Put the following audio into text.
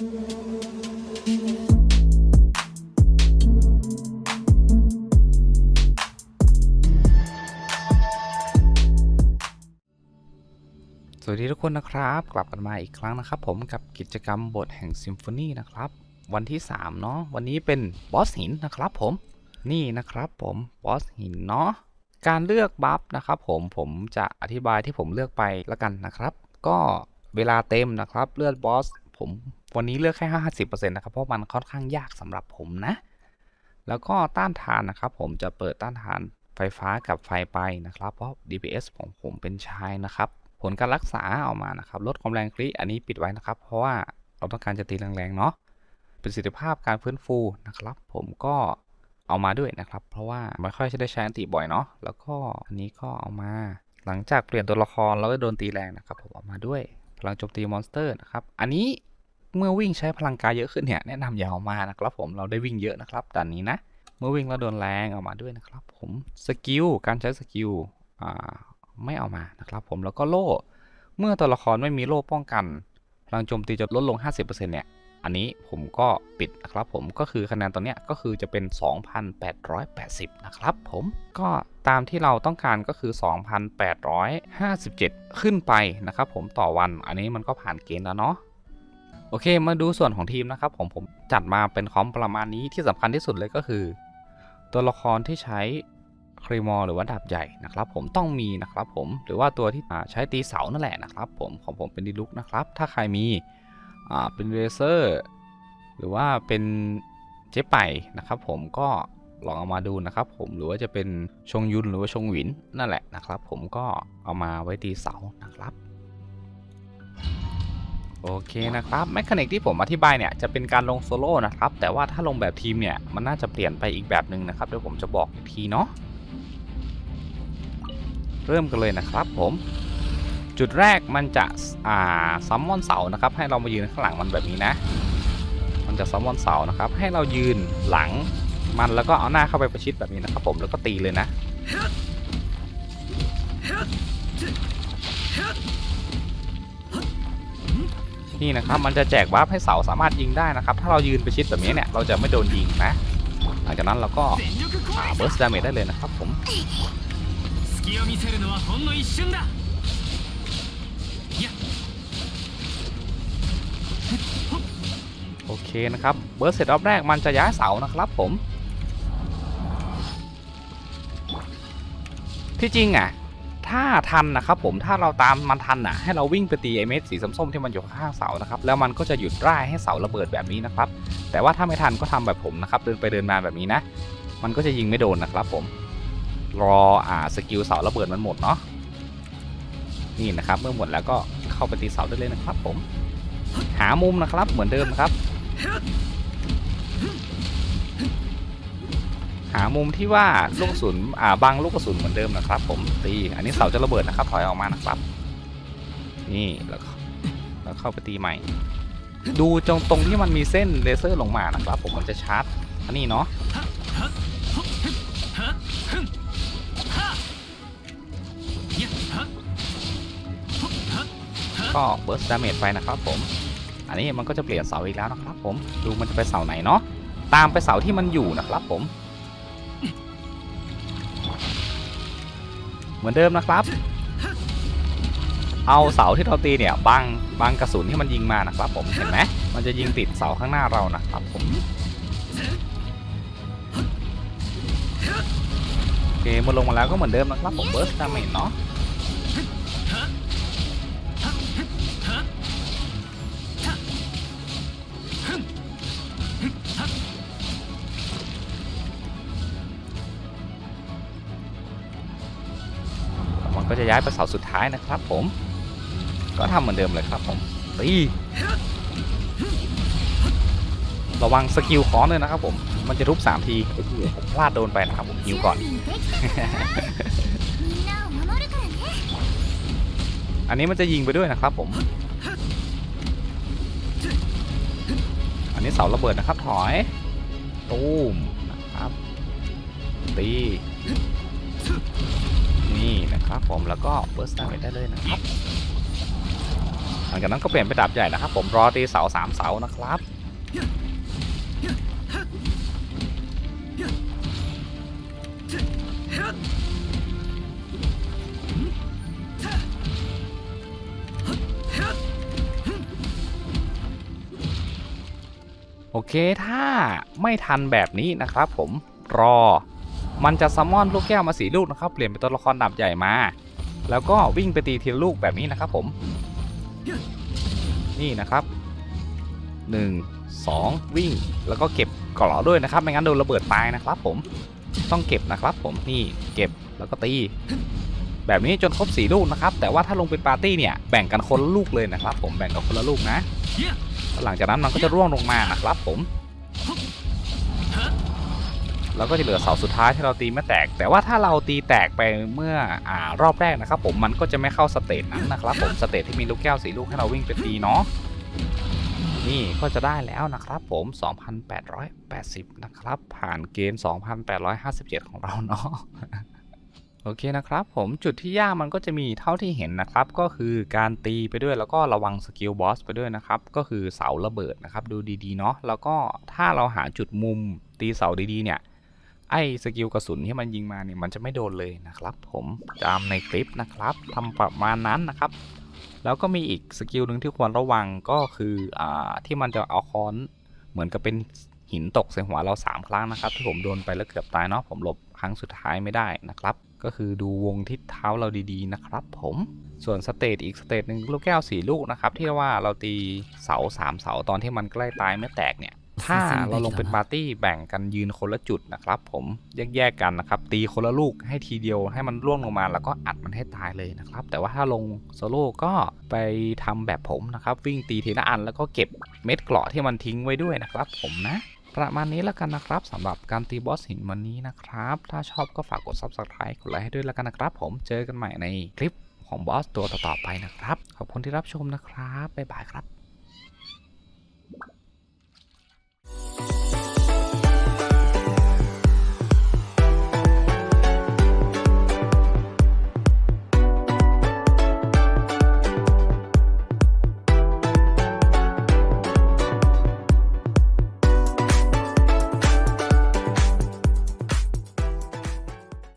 สวัสดีทุกคนนะครับ กลับกันมาอีกครั้งนะครับ ผมกับกิจกรรมบทแห่งซิมโฟนีนะครับ วันที่ 3 เนาะวันนี้เป็นบอสหินนะครับผมนี่นะครับผมบอสหินเนาะการเลือกบัฟนะครับผมผมจะอธิบายที่ผมเลือกไปละกันนะครับ ก็เวลาเต็มนะครับ เลือดบอสผม วันนี้เลือกแค่ 50%นะครับ เพราะมันค่อนข้างยากสำหรับผมนะ แล้วก็ต้านทานนะครับผมจะเปิดต้านทานไฟฟ้ากับไฟไปนะครับ เพราะ DPS ของผมเป็นชายนะครับ ผลการรักษาออกมานะครับ ลดความแรงคลิอันนี้ปิดไว้นะครับ เพราะว่าเราต้องการจะตีแรงๆเนาะประสิทธิภาพการฟื้นฟูนะครับ ผมก็เอามาด้วยนะครับ เพราะว่าไม่ค่อยจะได้ใช้อันติบ่อยเนาะแล้วก็อันนี้ก็เอามา หลังจากเปลี่ยนตัวละครแล้วก็โดนตีแรงนะครับ ผมเอามาด้วยพลังโจมตีมอนสเตอร์นะครับ อันนี้ เมื่อวิ่งใช้พลังกายเยอะขึ้นเนี่ยแนะนำอย่าเอามานะครับผมเราได้วิ่งเยอะนะครับด่านนี้นะ เมื่อวิ่งแล้วโดนแรงเอามาด้วยนะครับ ผมสกิลการใช้สกิลอ่าไม่เอามานะครับผมแล้วก็โล่ เมื่อตัวละครไม่มีโล่ป้องกันพลังโจมตีจะลดลง 50%เนี่ยอันนี้ผมก็ปิดนะครับผมก็คือคะแนนตัวเนี้ยก็คือจะเป็น 2,880 นะครับผมก็ตามที่เราต้องการก็คือ 2,857 ขึ้นไปนะครับผมต่อวันอันนี้มันก็ผ่านเกณฑ์แล้วเนาะ โอเค มาดูส่วนของทีมนะครับผมผมจัดมาเป็นคอมประมาณนี้ที่สำคัญที่สุดเลยก็คือ ตัวละครที่ใช้ครีมอลหรือว่าดาบใหญ่นะครับ ผมต้องมีนะครับผมหรือว่าตัวที่ใช้ตีเสานั่นแหละนะครับ ผมของผมเป็นดีลุกนะครับ ถ้าใครมีเป็นเรเซอร์หรือว่าเป็นเจ๊ไปนะครับ ผมก็ลองเอามาดูนะครับ ผมหรือว่าจะเป็นชงยุนหรือว่าชงหวินนั่นแหละนะครับ ผมก็เอามาไว้ตีเสานะครับ โอเคนะครับแมคานิกที่ผมอธิบายเนี่ยจะเป็นการลงโซโล่นะครับแต่ว่าถ้าลงแบบทีมเนี่ยมันน่าจะเปลี่ยนไปอีกแบบหนึ่งนะครับเดี๋ยวผมจะบอกอีกทีเนาะเริ่มกันเลยนะครับผมจุดแรกมันจะอ่าซัมมอนเสานะครับให้เรามายืนข้างหลังมันแบบนี้นะ มันจะซัมมอนเสานะครับให้เรายืนหลังมันแล้วก็เอาหน้าเข้าไปประชิดแบบนี้นะครับผมแล้วก็ตีเลยนะ นี่นะครับมันจะแจกวัฟให้เสาสามารถยิงได้นะครับ ถ้าเรายืนไปชิดแบบนี้เนี่ยเราจะไม่โดนยิงนะ หลังจากนั้นเราก็เบิร์สดาเมจได้เลยนะครับผมโอเคนะครับเบิร์สเสร็จรอบแรกมันจะย้ายเสานะครับผมที่จริงอะ ถ้าทันนะครับผมถ้าเราตามมันทันอะให้เราวิ่งไปตีไอเม็ดสีส้มๆที่มันอยู่ข้างเสานะครับแล้วมันก็จะหยุดร่ายให้เสาระเบิดแบบนี้นะครับแต่ว่าถ้าไม่ทันก็ทำแบบผมนะครับเดินไปเดินมาแบบนี้นะ มันก็จะยิงไม่โดนนะครับผมรออ่าสกิลเสาระเบิดมันหมดเนาะนี่นะครับเมื่อหมดแล้วก็เข้าไปตีเสาได้เลยนะครับผม หามุมนะครับเหมือนเดิมครับ หามุมที่ว่าลูกกระสุนอ่าบังลูกกระสุนเหมือนเดิมนะครับ ผมตีอันนี้เสาจะระเบิดนะครับ ถอยออกมานะครับ นี่แล้วแล้วเข้าไปตีใหม่ ดูตรงตรงที่มันมีเส้นเลเซอร์ลงมานะครับ ผมมันจะชาร์จอันนี้เนาะก็เบิร์สดาเมจไปนะครับผม อันนี้มันก็จะเปลี่ยนเสาอีกแล้วนะครับผม ดูมันจะไปเสาไหนเนาะ ตามไปเสาที่มันอยู่นะครับผม เหมือนเดิมนะครับ เอาเสาที่เราตีเนี่ยบังบังกระสุนที่มันยิงมานะครับ ผมเห็นไหมมันจะยิงติดเสาข้างหน้าเรานะครับผมโอเคมันลงมาแล้วก็เหมือนเดิมนะครับผมเบิร์สดาเมจเนาะ ก็จะย้ายไปเสาสุดท้ายนะครับผม ก็ทำเหมือนเดิมเลยครับผมตีระวังสกิลคอนเลยนะครับผม มันจะทุบ3ทีผมพลาดโดนไปนะครับผมหิวก่อน อันนี้มันจะยิงไปด้วยนะครับผม อันนี้เสาระเบิดนะครับถอย ตูมนะครับตี นี่นะครับผมแล้วก็เบิร์สตาร์ได้เลยนะครับหลังจากนั้นก็เปลี่ยนเป็นดาบใหญ่นะครับ ผมรอตีเสาสามเสานะครับโอเคถ้าไม่ทันแบบนี้นะครับผมรอ มันจะซัมมอนลูกแก้วมาสีลูกนะครับ เปลี่ยนเป็นตัวละครดาบใหญ่มา แล้วก็วิ่งไปตีทีละลูกแบบนี้นะครับผม นี่นะครับ 1 2 วิ่งแล้วก็เก็บกล่อด้วยนะครับ ไม่งั้นโดนระเบิดตายนะครับผมต้องเก็บนะครับผมนี่เก็บแล้วก็ตี แบบนี้จนครบสีลูกนะครับ แต่ว่าถ้าลงเป็นปาร์ตี้เนี่ยแบ่งกันคนละลูกเลยนะครับ ผมแบ่งกันคนละลูกนะหลังจากนั้นมันก็จะร่วงลงมานะครับผม แล้วก็จะเหลือเสาสุดท้ายที่เราตีไม่แตก แต่ว่าถ้าเราตีแตกไปเมื่ออ่ารอบแรกนะครับ ผมมันก็จะไม่เข้าสเตจนั้นนะครับ ผมสเตจที่มีลูกแก้วสีลูกให้เราวิ่งไปตีเนาะนี่ก็จะได้แล้วนะครับผม 2,880 นะครับ ผ่านเกณฑ์ 2,857 ของเราเนาะโอเคนะครับผมจุดที่ยากมันก็จะมีเท่าที่เห็นนะครับ ก็คือการตีไปด้วยแล้วก็ระวังสกิลบอสไปด้วยนะครับ ก็คือเสาระเบิดนะครับ ดูดีๆเนาะแล้วก็ถ้าเราหาจุดมุมตีเสาดีๆเนี่ย ไอ้สกิลกระสุนที่มันยิงมาเนี่ยมันจะไม่โดนเลยนะครับ ผมตามในคลิปนะครับทำประมาณนั้นนะครับ แล้วก็มีอีกสกิลหนึ่งที่ควรระวังก็คืออ่าที่มันจะเอาค้อนเหมือนกับเป็นหินตกใส่หัวเรา 3 ครั้งนะครับที่ผมโดนไปแล้วเกือบตายเนาะผมหลบครั้งสุดท้ายไม่ได้นะครับ ก็คือดูวงทิศเท้าเราดีๆนะครับ ผมส่วนสเตจอีกสเตจหนึ่งลูกแก้วสีลูกนะครับที่ว่าเราตีเสาสามเสาตอนที่มันใกล้ตายไม่แตกเนี่ย ถ้าเราลงเป็นปาร์ตี้แบ่งกันยืนคนละจุดนะครับ ผมแยกๆกันนะครับ ตีคนละลูกให้ทีเดียวให้มันร่วงลงมาแล้วก็อัดมันให้ตายเลยนะครับ แต่ว่าถ้าลงโซโล่ก็ไปทำแบบผมนะครับ วิ่งตีทีละอันแล้วก็เก็บเม็ดเกราะที่มันทิ้งไว้ด้วยนะครับ ผมนะประมาณนี้แล้วกันนะครับสำหรับการตีบอสหินวันนี้นะครับ ถ้าชอบก็ฝากกด subscribe กดไลค์ให้ด้วยแล้วกันนะครับ ผมเจอกันใหม่ในคลิปของบอสตัวต่อๆไปนะครับ ขอบคุณที่รับชมนะครับ บ๊ายบายครับ